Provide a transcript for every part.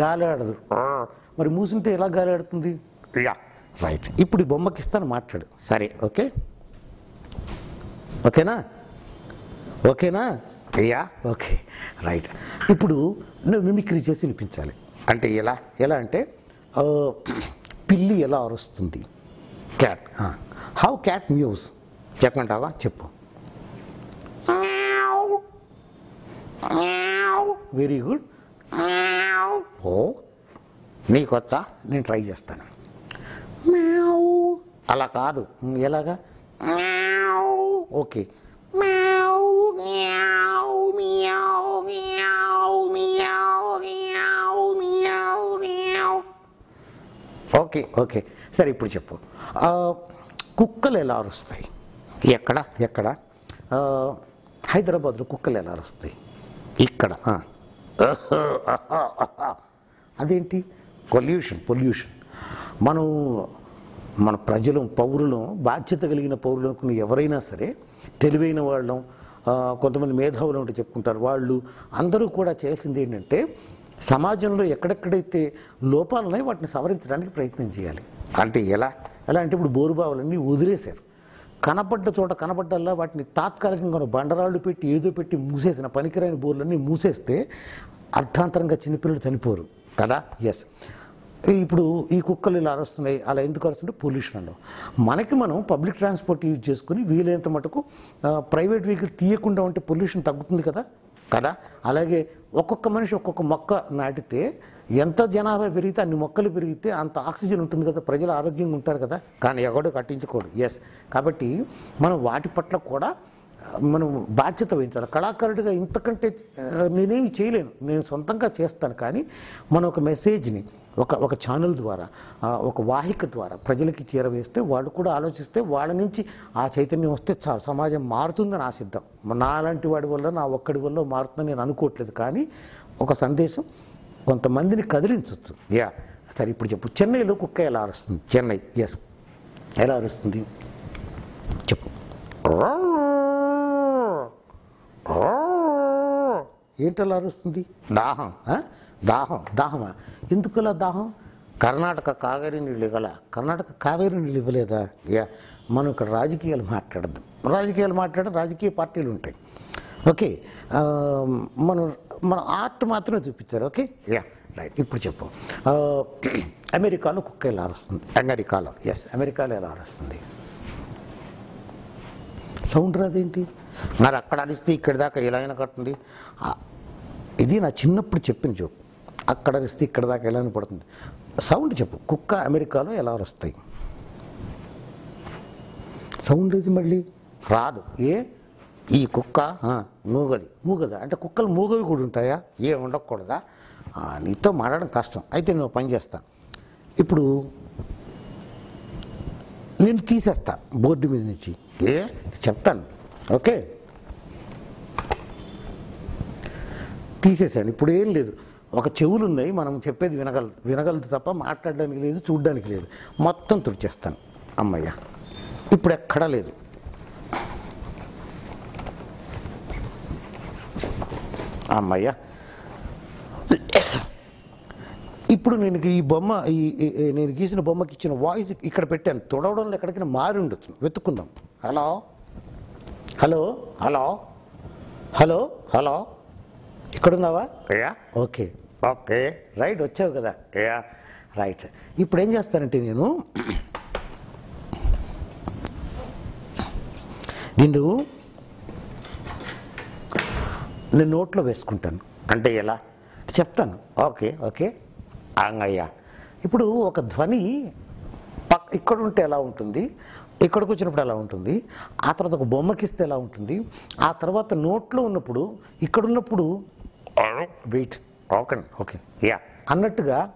గాలి ఆడదు. మరి మూసుంటే ఎలా గాలి ఆడుతుంది? యా. రైట్. ఇప్పుడు ఈ బొమ్మకి ఇస్తాను మాట్లాడు. సరే. ఓకే? ఓకేనా? ఓకేనా? యా. ఓకే. రైట్. ఇప్పుడు నువ్వు మిమిక్రీ చేసి వినిపించాలి. అంటే ఇలా ఎలా అంటే పిల్లి ఎలా అరుస్తుంది? క్యాట్. హౌ క్యాట్ మ్యూస్ చెప్పమంటావా? చెప్పు. వెరీ గుడ్ ఓ నీకొచ్చా? నేను ట్రై చేస్తాను. అలా కాదు. ఎలాగా? ఓకే. Okay okay. సరే ఇప్పుడు చెప్పు. కుక్కలు ఎలా అరుస్తాయి? ఎక్కడ? ఎక్కడ? హైదరాబాద్లో కుక్కలు ఎలా అరుస్తాయి? ఇక్కడ. అదేంటి? పొల్యూషన్ పొల్యూషన్ మనం మన ప్రజలు పౌరులు బాధ్యత కలిగిన పౌరులకు ఎవరైనా సరే తెలివైన వాళ్ళం కొంతమంది మేధావులు ఉంటే చెప్పుకుంటారు. వాళ్ళు అందరూ కూడా చేయాల్సింది ఏంటంటే సమాజంలో ఎక్కడెక్కడైతే లోపాలు ఉన్నాయో వాటిని సవరించడానికి ప్రయత్నం చేయాలి. అంటే ఎలా? ఎలా అంటే ఇప్పుడు బోరుబావులన్నీ వదిలేశారు. కనపడ్డ చోట కనపడ్డల్లా వాటిని తాత్కాలికంగా బండరాళ్ళు పెట్టి ఏదో పెట్టి మూసేసిన పనికిరాని బోర్లన్నీ మూసేస్తే అర్థాంతరంగా చిన్నపిల్లలు చనిపోరు. కదా? ఎస్ ఇప్పుడు ఈ కుక్కలు ఇలా అరుస్తున్నాయి అలా ఎందుకు అరుస్తుంటే పొల్యూషన్ అన్నాం మనకి మనం పబ్లిక్ ట్రాన్స్పోర్ట్ యూజ్ చేసుకుని వీలైనంత మటుకు ప్రైవేట్ వెహికల్ తీయకుండా ఉంటే పొల్యూషన్ తగ్గుతుంది కదా? కదా? అలాగే ఒక్కొక్క మనిషి ఒక్కొక్క మొక్క నాటితే ఎంత జనాభా పెరిగితే అన్ని మొక్కలు పెరిగితే అంత ఆక్సిజన్ ఉంటుంది కదా? ప్రజలు ఆరోగ్యంగా ఉంటారు కదా? కానీ ఎవడు కట్టించుకోడు. ఎస్ కాబట్టి మనం వాటి పట్ల కూడా మనం బాధ్యత వహించాలి. కళాకారుడిగా ఇంతకంటే నేనేమి చేయలేను. నేను సొంతంగా చేస్తాను. కానీ మనం ఒక మెసేజ్ని ఒక ఒక ఛానల్ ద్వారా ఒక వాహిక ద్వారా ప్రజలకి చేరవేస్తే వాళ్ళు కూడా ఆలోచిస్తే వాళ్ళ నుంచి ఆ చైతన్యం వస్తే చాలు సమాజం మారుతుందని ఆశిద్దాం. నాలాంటి వాడి వల్ల నా ఒక్కడి వల్ల మారుతుందని నేను అనుకోవట్లేదు. కానీ ఒక సందేశం కొంతమందిని కదిలించవచ్చు యా సరే ఇప్పుడు చెప్పు. చెన్నైలో కుక్క ఎలా అరుస్తుంది? చెన్నై ఎస్ ఎలా అరుస్తుంది చెప్పు ఏంటలా అరుస్తుంది? దాహం? దాహం. దాహమా? ఎందుకు అలా దాహం? కర్ణాటక కావేరి నీళ్ళు గల కర్ణాటక కావేరి నీళ్ళు ఇవ్వలేదా? యా మనం ఇక్కడ రాజకీయాలు మాట్లాడద్దు. రాజకీయాలు మాట్లాడడం రాజకీయ పార్టీలు ఉంటాయి. ఓకే మనం మన ఆర్ట్ మాత్రమే చూపించారు ఓకే? యా. రైట్ ఇప్పుడు చెప్పు. అమెరికాలో కుక్క ఎలా అరుస్తుంది. అమెరికాలో. ఎస్ అమెరికాలో ఎలా అరుస్తుంది? సౌండ్ రాదేంటి? మరి అక్కడ అరిస్తే ఇక్కడి దాకా ఎలా అయినా కట్టుంది ఆ, ఇది నా చిన్నప్పుడు చెప్పిన జోక్. అక్కడ అరిస్తే ఇక్కడ దాకా ఎలా పడుతుంది సౌండ్ చెప్పు. కుక్క అమెరికాలో ఎలా అరుస్తాయి సౌండ్ ఇది మళ్ళీ? రాదు. ఏ? ఈ కుక్క మూగది. మూగదా? అంటే కుక్కలు మూగవి కూడా ఉంటాయా? ఏ ఉండకూడదా? నీతో మాట్లాడడం కష్టం. అయితే నువ్వు పని చేస్తా. ఇప్పుడు నేను తీసేస్తా బోర్డు మీద నుంచి. ఏ? చెప్తాను. ఓకే? తీసేసాను ఇప్పుడు ఏం లేదు. ఒక చెవులు ఉన్నాయి మనం చెప్పేది వినగల వినగలదు తప్ప మాట్లాడడానికి లేదు చూడడానికి లేదు. మొత్తం తుడిచేస్తాను. అమ్మయ్య ఇప్పుడు ఎక్కడా లేదు. అమ్మయ్య ఇప్పుడు నేను ఈ బొమ్మ ఈ ఈ నేను గీసిన బొమ్మకి ఇచ్చిన వాయిస్ ఇక్కడ పెట్టాను. తొడవడంలో ఎక్కడికైనా మారి ఉండొచ్చు. వెతుక్కుందాం. Hello? Hello? Hello? Hello? Hello? ఇక్కడున్నావా? Yeah okay. ఓకే. రైట్ వచ్చావు కదా. Yeah right. ఇప్పుడు ఏం చేస్తానంటే నేను నిన్ను నేను నోట్లో వేసుకుంటాను. అంటే ఎలా? చెప్తాను. ఓకే. ఓకే? అంగయ్య ఇప్పుడు ఒక ధ్వని పక్ ఇక్కడ ఉంటే ఎలా ఉంటుంది? ఇక్కడికి వచ్చినప్పుడు ఎలా ఉంటుంది? ఆ తర్వాత ఒక బొమ్మకిస్తే ఎలా ఉంటుంది? ఆ తర్వాత నోట్లో ఉన్నప్పుడు ఇక్కడ ఉన్నప్పుడు వెయిట్ ఓకే ఓకే. యా. అన్నట్టుగా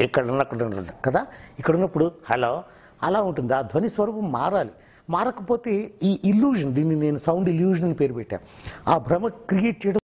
ఇక్కడ ఉన్నక్కడ కదా? ఇక్కడ ఉన్నప్పుడు హలో. అలా ఉంటుంది? ఆ ధ్వని స్వరూపం మారాలి. మారకపోతే ఈ ఇల్యూజన్ దీన్ని నేను సౌండ్ ఇల్యూజన్ అని పేరు పెట్టాను ఆ భ్రమ క్రియేట్ చేయడం